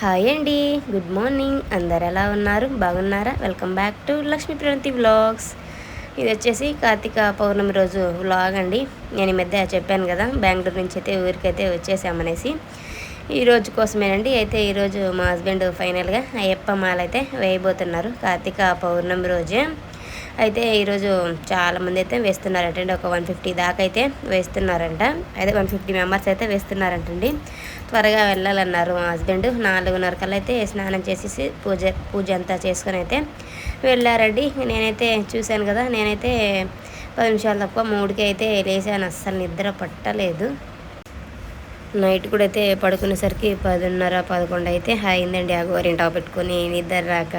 Hi అండి good morning. అందరు ఎలా ఉన్నారు? బాగున్నారా? Welcome back to Lakshmi Pranathi vlogs. ఇది వచ్చేసి కార్తీక పౌర్ణమి రోజు వ్లాగ్ అండి. నేను ఈ మధ్య చెప్పాను కదా బెంగళూరు నుంచి అయితే ఊరికైతే వచ్చేసామనేసి. ఈ రోజు కోసమేనండి. అయితే ఈరోజు మా హస్బెండ్ ఫైనల్గా అయ్యప్ప మాలైతే వేయబోతున్నారు కార్తీక పౌర్ణమి రోజే. అయితే ఈరోజు చాలామంది అయితే వేస్తున్నారటండి ఒక వన్ ఫిఫ్టీ దాకా అయితే వేస్తున్నారంట. అయితే వన్ ఫిఫ్టీ మెంబర్స్ అయితే వేస్తున్నారంటండి త్వరగా వెళ్ళాలన్నారు మా హస్బెండ్. నాలుగున్నర కల్లా అయితే స్నానం చేసేసి పూజ పూజ అంతా చేసుకొని అయితే వెళ్ళారండి. నేనైతే చూశాను కదా నేనైతే పది నిమిషాలు తక్కువ మూడుకి అయితే లేచాను. అస్సలు నిద్ర పట్టలేదు. నైట్ కూడా అయితే పడుకునేసరికి పదిన్నర పదకొండు అయితే అయిందండి. ఆ గోరింటా పెట్టుకొని నిద్ర రాక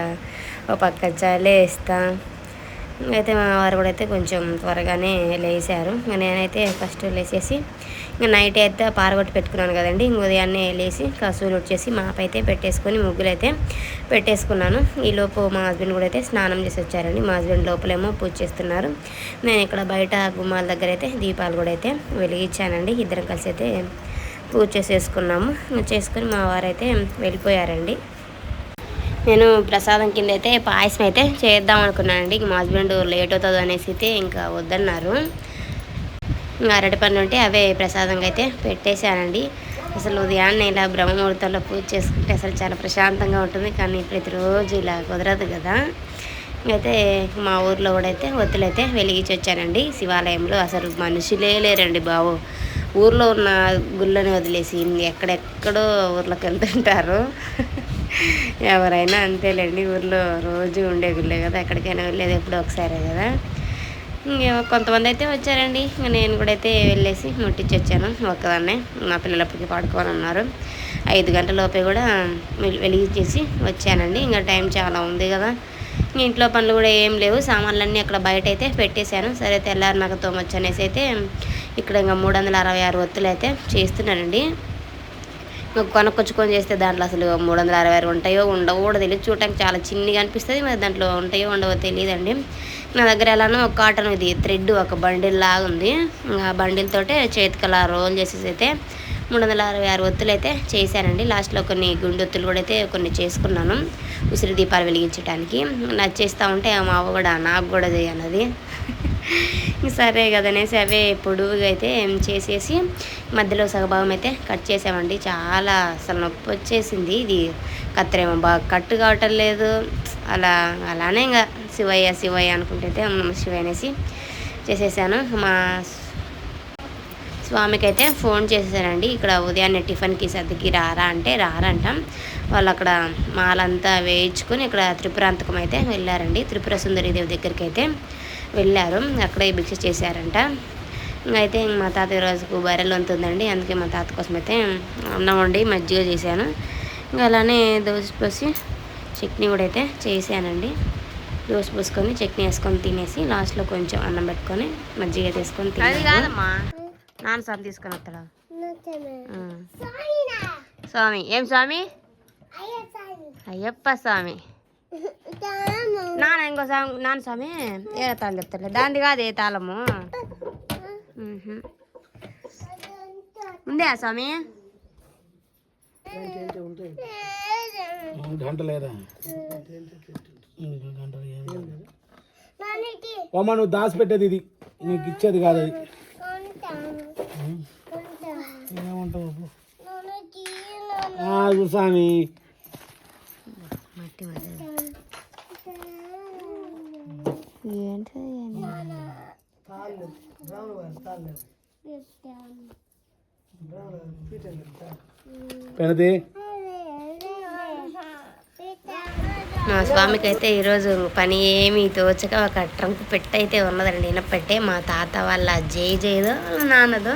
ఒక పక్క చలేస్తా. అయితే మా వారు కూడా అయితే కొంచెం త్వరగానే లేచారు. ఇంకా నేనైతే ఫస్ట్ లేచేసి ఇంకా నైట్ అయితే పారగొట్టి పెట్టుకున్నాను కదండి. ఇంక ఉదయాన్నే లేచి కసూలు వచ్చేసి మాపైతే అయితే పెట్టేసుకొని ముగ్గులు అయితే పెట్టేసుకున్నాను ఈలోపు మా హస్బెండ్ కూడా అయితే స్నానం చేసి వచ్చారండి. మా హస్బెండ్ లోపలేమో పూజ చేస్తున్నారు. నేను ఇక్కడ బయట గుమ్మాల దగ్గర అయితే దీపాలు కూడా అయితే వెలిగించానండి. ఇద్దరం కలిసి అయితే పూజ చేసేసుకున్నాము. చేసుకొని మా వారైతే వెళ్ళిపోయారండి. నేను ప్రసాదం కింద అయితే పాయసం అయితే చేద్దాం అనుకున్నానండి అండి మా హస్బెండ్ లేట్ అవుతుంది అనేసి అయితే ఇంకా వద్దన్నారు. అరటి పండు ఉంటే అవే ప్రసాదంగా అయితే పెట్టేశానండి. అసలు ఉదయాన్నే ఇలా బ్రహ్మముహూర్తంలో పూజ చేసుకుంటే అసలు చాలా ప్రశాంతంగా ఉంటుంది. కానీ ప్రతిరోజు ఇలా కుదరదు కదా. అయితే మా ఊర్లో కూడా అయితే ఒత్తులైతే వెలిగించి వచ్చానండి. శివాలయంలో అసలు మనుషులే లేరండి బాబు. ఊర్లో ఉన్న గుళ్ళని వదిలేసి ఎక్కడెక్కడో ఊర్లోకి వెళ్తుంటారు. ఎవరైనా అంతేలేండి ఊర్లో రోజు ఉండే గుళ్ళే కదా ఎక్కడికైనా వెళ్ళేది ఎప్పుడో ఒకసారే కదా. ఇంక కొంతమంది అయితే వచ్చారండి నేను కూడా అయితే వెళ్ళేసి ముట్టించి వచ్చాను ఒక్కదాన్నే. మా పిల్లలప్పటికి పాడుకొని ఉన్నారు ఐదు గంటల లోపే కూడా వెలిగించేసి వచ్చానండి. ఇంకా టైం చాలా ఉంది కదా. ఇంట్లో పనులు కూడా ఏం లేవు సామాన్లన్నీ అక్కడ బయట అయితే పెట్టేశాను. సరే తెల్లారి నాకు తోమొచ్చు అనేసి అయితే ఇక్కడ ఇంకా మూడు వందల అరవై ఆరు ఒత్తులు అయితే చేస్తున్నానండి. కొనుక్కొచ్చుకొని చేస్తే దాంట్లో అసలు మూడు వందల అరవై ఆరు ఉంటాయో ఉండవో కూడా తెలియదు చూడటానికి చాలా చిన్నగా అనిపిస్తుంది. మరి దాంట్లో ఉంటాయో ఉండవో తెలియదండి నా దగ్గర ఎలానో ఒక కాటన్ ఇది థ్రెడ్ ఒక బండిల్ లాగా ఉంది. ఆ బండిల్తోటే చేతికి అలా రోల్ చేసేసి అయితే మూడు వందల అరవై ఆరు ఒత్తులు అయితే చేశానండి. లాస్ట్లో కొన్ని గుండె ఒత్తులు కూడా అయితే కొన్ని చేసుకున్నాను. ఉసిరి దీపాలు వెలిగించడానికి నచ్చేస్తూ ఉంటే మా అవ్వ కూడా నాకు కూడా చేయనది సరే కదనేసి అవే పొడువుగా అయితే చేసేసి మధ్యలో సగభాగం అయితే కట్ చేసామండి. చాలా అసలు నొప్పి వచ్చేసింది. ఇది కత్తరేమో బాగా కట్టు కావటం లేదు. అలా అలానే ఇంకా శివయ్య శివయ్య అనుకుంటే అయితే శివయ్య అనేసి చేసేసాను. మా స్వామికి అయితే ఫోన్ చేసేసానండి ఇక్కడ ఉదయాన్నే టిఫిన్కి సర్దికి రారా అంటే రారంటాం. వాళ్ళు అక్కడ మాలంతా వేయించుకొని ఇక్కడ త్రిపురాంతకం అయితే వెళ్ళారండి. త్రిపుర సుందరీదేవి దగ్గరికి అయితే వెళ్ళారు. అక్కడే భిక్ష చేశారంట. ఇంకా అయితే ఇంక మా తాత రోజుకు బర్రెలు ఉంటుందండి అందుకే మా తాత కోసం అయితే అన్నం వండి మజ్జిగ చేశాను. ఇంకా అలానే దోశ పోసి చట్నీ కూడా అయితే చేశానండి. దోశ పోసుకొని చట్నీ వేసుకొని తినేసి లాస్ట్లో కొంచెం అన్నం పెట్టుకొని మజ్జిగ తీసుకొని తిన్నాను. కాదమ్మా. నాన్న స్వామి తీసుకొని వస్తాడా. స్వామి. ఏం స్వామి. అయ్యప్ప స్వామి. నాన్న ఇంకో స్వామి నాన్న స్వామి ఏ తాళం చెప్తాడు దాంది కాదు ఏ తాళము. ఉందే ఆ స్వామి? గంట లేదా? అమ్మ నువ్వు దాచిపెట్టేది ఇది. నీకు ఇచ్చేది కాదు అది. ఏమంటావు స్వామి. పెనది? మా స్వామికి అయితే ఈరోజు పని ఏమీ తోచక ఒక ట్రంక్ పెట్టి అయితే ఉన్నదండి. ఇనపెట్టే మా తాత వాళ్ళ జై జైదో వాళ్ళ నాన్నదో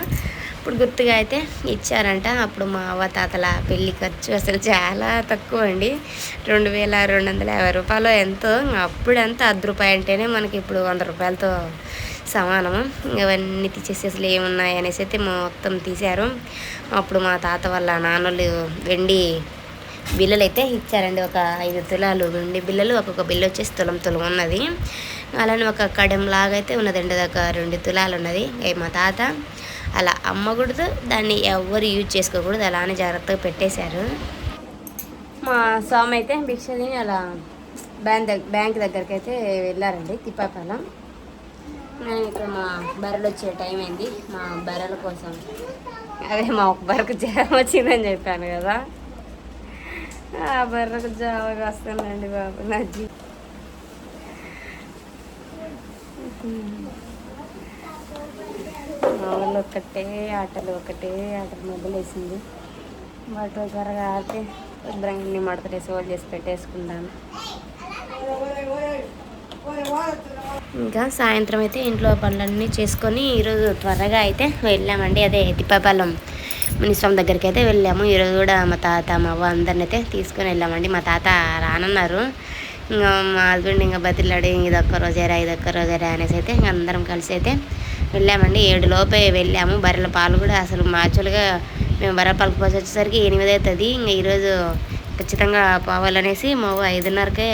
ఇప్పుడు గుర్తుగా అయితే ఇచ్చారంట. అప్పుడు మా అవ్వ తాతల పెళ్ళి ఖర్చు అసలు చాలా తక్కువ అండి. రెండు వేల రెండు వందల యాభై రూపాయలు ఎంతో. అప్పుడంతా అర్ధ రూపాయి అంటేనే మనకి ఇప్పుడు వంద రూపాయలతో సమానము. ఇవన్నీ తీసేసి అసలు ఏమున్నాయి అనేసి అయితే మొత్తం తీశారు. అప్పుడు మా తాత వాళ్ళ నాన్నలు వెండి బిల్లలు అయితే ఇచ్చారండి. ఒక ఐదు తులాలు వెండి బిల్లలు ఒక్కొక్క బిల్లు వచ్చేసి తులం తులం ఉన్నది. అలానే ఒక కడెం అయితే ఉన్నదండి. అది ఒక రెండు తులాలు ఉన్నది. మా తాత అలా అమ్మకూడదు దాన్ని ఎవరు యూజ్ చేసుకోకూడదు అలానే జాగ్రత్తగా పెట్టేశారు. మా స్వామి అయితే భిక్షని అలా బ్యాంక్ దగ్గర బ్యాంక్ దగ్గరికి అయితే వెళ్ళారండి తిప్పాపాలెం. నేను ఇక్కడ మా బర్రెలు వచ్చే టైం అయింది మా బర్రెల కోసం. అదే మా ఒక బర్రెకు జ్వరం వచ్చిందని చెప్పాను కదా. ఆ బర్రెకు జ్వరం వస్తానండి బాబు నా జీ ఆటలు ఒకటే ఆటలు ఒకటే ఆటలు మొదలేసింది. బట్టలు త్వరగా ఆడితే శుభ్రంగా ఇన్ని మడతలు సోల్ చేసి పెట్టేసుకుందాం. ఇంకా సాయంత్రం అయితే ఇంట్లో పనులన్నీ చేసుకొని ఈరోజు త్వరగా అయితే వెళ్ళామండి. అదే తిప్పపాలెం మునిస్వామి దగ్గరికి అయితే వెళ్ళాము. ఈరోజు కూడా మా తాత మా అవ్వ అందరిని అయితే తీసుకొని వెళ్ళామండి. మా తాత రానన్నారు. ఇంకా మా హస్బెండ్ ఇంకా బతిలాడి ఇది ఒక్క రోజేరా ఇది ఒక్క రోజేరా అనేసి అయితే ఇంకా అందరం కలిసి అయితే వెళ్ళామండి. ఏడు లోపే వెళ్ళాము. బర్రెల పాలు కూడా అసలు యాక్చువల్గా మేము బర్రెల పాలు పోసి వచ్చేసరికి ఎనిమిది అవుతుంది. ఇంకా ఈరోజు ఖచ్చితంగా పోవాలనేసి మా ఐదున్నరకే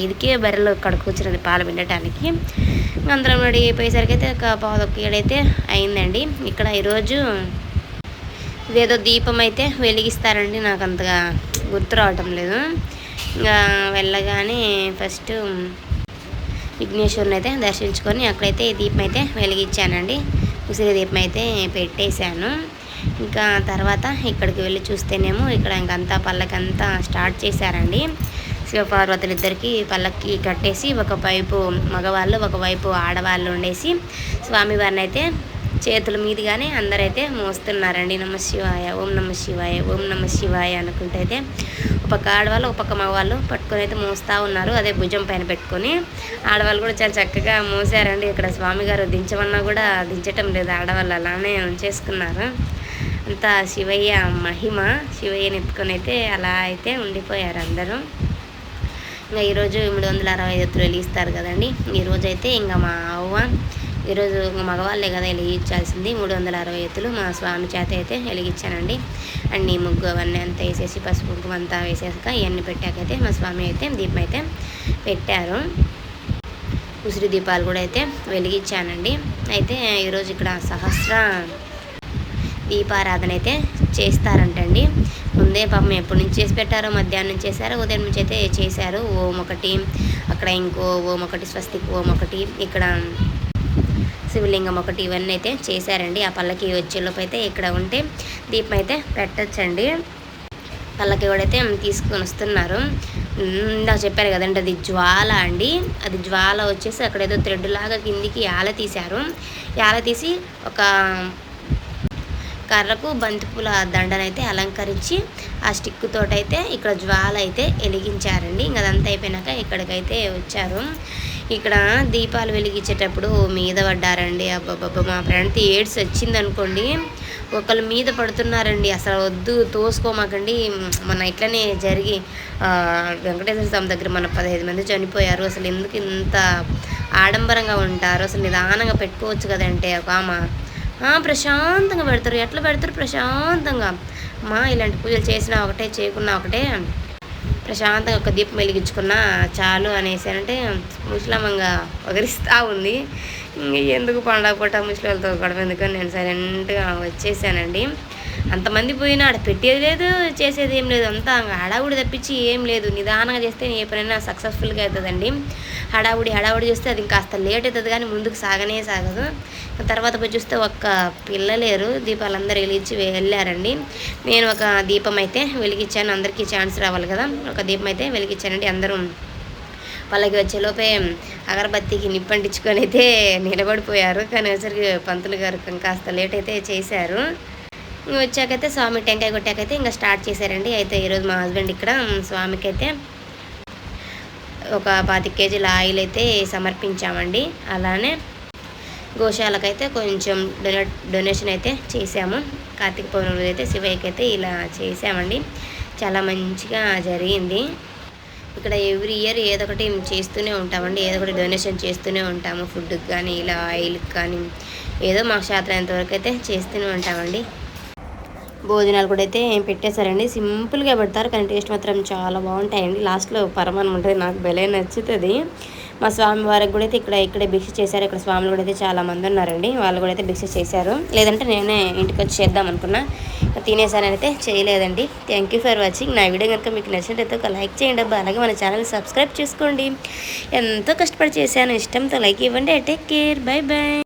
ఐదుకే బర్రెలు ఇక్కడ కూర్చున్నది పాలు పిండటానికి. అందరం రెడీ అయిపోయేసరికి అయితే ఒక పావుదొక్క ఏడైతే అయిందండి. ఇక్కడ ఈరోజు ఇదేదో దీపం అయితే వెలిగిస్తారండి. నాకు అంతగా గుర్తు రావటం లేదు. ఇంకా వెళ్ళగానే ఫస్ట్ విఘ్నేశ్వరుని అయితే దర్శించుకొని అక్కడైతే ఈ దీపం అయితే వెలిగించానండి. ఉసిరి దీపం అయితే పెట్టేశాను. ఇంకా తర్వాత ఇక్కడికి వెళ్ళి చూస్తేనేమో ఇక్కడ ఇంకంతా పల్లకంతా స్టార్ట్ చేశారండి. శివపార్వతులు ఇద్దరికి పల్లకి కట్టేసి ఒకవైపు మగవాళ్ళు ఒకవైపు ఆడవాళ్ళు ఉండేసి స్వామివారిని అయితే చేతుల మీదుగానే అందరైతే మోస్తున్నారండి. నమ శివాయ ఓం నమ శివాయ ఓం నమ శివాయ అనుకుంటే అయితే ఒక పక్క ఆడవాళ్ళు ఒక పక్క మగవాళ్ళు పట్టుకొని అయితే మోస్తూ ఉన్నారు. అదే భుజం పైన పెట్టుకొని. ఆడవాళ్ళు కూడా చాలా చక్కగా మోసారండి. ఇక్కడ స్వామిగారు దించమన్నా కూడా దించటం లేదు. ఆడవాళ్ళు అలానే ఉంచేసుకున్నారు. అంతా శివయ్య మహిమ శివయ్యని ఎత్తుకొని అయితే అలా అయితే ఉండిపోయారు అందరూ. ఇంకా ఈరోజు మూడు వందల అరవై ఐదు వెలిగిస్తారు కదండి. ఈరోజు అయితే ఇంకా మా అవ్వ ఈరోజు మగవాళ్ళే కదా వెలిగించాల్సింది మూడు వందల అరవై ఎత్తులు మా స్వామి చేత అయితే వెలిగించానండి. అన్ని ముగ్గు అవన్నీ అంతా వేసేసి పసుపు కుంకుమ అంతా వేసేసాక ఇవన్నీ పెట్టాకైతే మా స్వామి అయితే దీపం అయితే పెట్టారు. ఉసిరి దీపాలు కూడా అయితే వెలిగించానండి. అయితే ఈరోజు ఇక్కడ సహస్ర దీపారాధన అయితే చేస్తారంటండి. ముందే పాపం ఎప్పటి నుంచి చేసి పెట్టారో మధ్యాహ్నం చేశారో ఉదయం నుంచి అయితే చేశారు. ఓం ఒకటి అక్కడ ఇంకో ఓం ఒకటి స్వస్తిక్ ఓం ఒకటి ఇక్కడ శివలింగం ఒకటి ఇవన్నీ అయితే చేశారండి. ఆ పల్లకి వచ్చేలోపు అయితే ఇక్కడ ఉంటే దీపం అయితే పెట్టచ్చండి. పల్లకి కూడా అయితే తీసుకొని వస్తున్నారు. ఉమ్, ఇందాక చెప్పారు కదండి అది జ్వాల అండి. అది జ్వాల వచ్చేసి అక్కడ ఏదో థ్రెడ్ లాగా కిందికి యాల తీశారు. యాల తీసి ఒక కర్రకు బంతిపూల దండనైతే అలంకరించి ఆ స్టిక్ తోటైతే ఇక్కడ జ్వాల అయితే వెలిగించారండి. ఇంకా అదంతా అయిపోయినాక ఇక్కడికైతే వచ్చారు. ఇక్కడ దీపాలు వెలిగించేటప్పుడు మీద పడ్డారండి. అబ్బాబ్బా మా ఫ్రెండ్ ఏడ్స్ వచ్చింది అనుకోండి ఒకళ్ళు మీద పడుతున్నారండి. అసలు వద్దు తోసుకోమాకండి. మన ఇట్లనే జరిగి వెంకటేశ్వర స్వామి దగ్గర మన పదహైదు మంది చనిపోయారు. అసలు ఎందుకు ఇంత ఆడంబరంగా ఉంటారు? అసలు నిదానంగా పెట్టుకోవచ్చు కదంటే ఒక ఆమె. ప్రశాంతంగా పెడతారు. ఎట్లా పెడతారు? ప్రశాంతంగా. మా ఇలాంటి పూజలు చేసినా ఒకటే చేయకున్నా ఒకటే. ప్రశాంతంగా ఒక దీపం వెలిగించుకున్నా చాలు అనేసి అంటే ముస్లామంగా వగరిస్తూ ఉంది. ఇంక ఎందుకు పండగ పూట ముస్లింలతో గొడవ ఎందుకని నేను సైలెంట్గా వచ్చేసానండి. అంతమంది పోయినా ఆడ పెట్టేది లేదు చేసేది ఏం లేదు. అంతా హడావుడి తప్పించి ఏం లేదు. నిదానంగా చేస్తే ఏ పనైనా సక్సెస్ఫుల్గా అవుతుందండి. హడావుడి హడావుడి చేస్తే అది కాస్త లేట్ అవుతుంది కానీ ముందుకు సాగనే సాగదు. తర్వాత పోయి చూస్తే ఒక్క పిల్లలేరు దీపాలు అందరూ వెలిగించి వెళ్ళారండి. నేను ఒక దీపం అయితే వెలిగించాను. అందరికీ ఛాన్స్ రావాలి కదా. ఒక దీపం అయితే వెలిగించానండి. అందరూ వాళ్ళకి వచ్చేలోపే అగరబత్తికి నిప్పంటించుకొని అయితే నిలబడిపోయారు. కానీ వచ్చరికి పంతులు గారు కాస్త లేట్ అయితే చేశారు. వచ్చాకైతే స్వామి టెంకాయ కొట్టాకైతే ఇంకా స్టార్ట్ చేశారండి. అయితే ఈరోజు మా హస్బెండ్ ఇక్కడ స్వామికి అయితే ఒక పాతిక కేజీల ఆయిల్ అయితే సమర్పించామండి. అలానే గోశాలకైతే కొంచెం డొనే డొనేషన్ అయితే చేశాము. కార్తీక పౌర్ణమి అయితే శివయ్యకి అయితే ఇలా చేసామండి చాలా మంచిగా జరిగింది. ఇక్కడ ఎవ్రీ ఇయర్ ఏదో ఒకటి చేస్తూనే ఉంటామండి. ఏదో ఒకటి డొనేషన్ చేస్తూనే ఉంటాము. ఫుడ్కి కానీ ఇలా ఆయిల్కి కానీ ఏదో మాకు శాతం వరకు అయితే చేస్తూనే ఉంటామండి. భోజనాలు కూడా అయితే పెట్టేశారండి. సింపుల్గా పెడతారు కానీ టేస్ట్ మాత్రం చాలా బాగుంటాయండి. లాస్ట్లో పరమాన్నం ఉంటుంది నాకు భలే నచ్చుతుంది. మా స్వామి వారికి కూడా అయితే ఇక్కడ ఇక్కడే భిక్ష చేశారు. ఇక్కడ స్వాములు కూడా అయితే చాలా మంది ఉన్నారండి. వాళ్ళు కూడా అయితే భిక్ష చేశారు. లేదంటే నేనే ఇంటికి వచ్చి చేద్దాం అనుకున్నా. తినేసానని అయితే చేయలేదండి. థ్యాంక్ యూ ఫర్ వాచింగ్ నా వీడియో కనుక మీకు నచ్చినట్టయితే ఒక లైక్ చేయండి అబ్బా. అలాగే మన ఛానల్ సబ్స్క్రైబ్ చేసుకోండి. ఎంతో కష్టపడి చేశాను. ఇష్టంతో లైక్ ఇవ్వండి. Take care. Bye bye.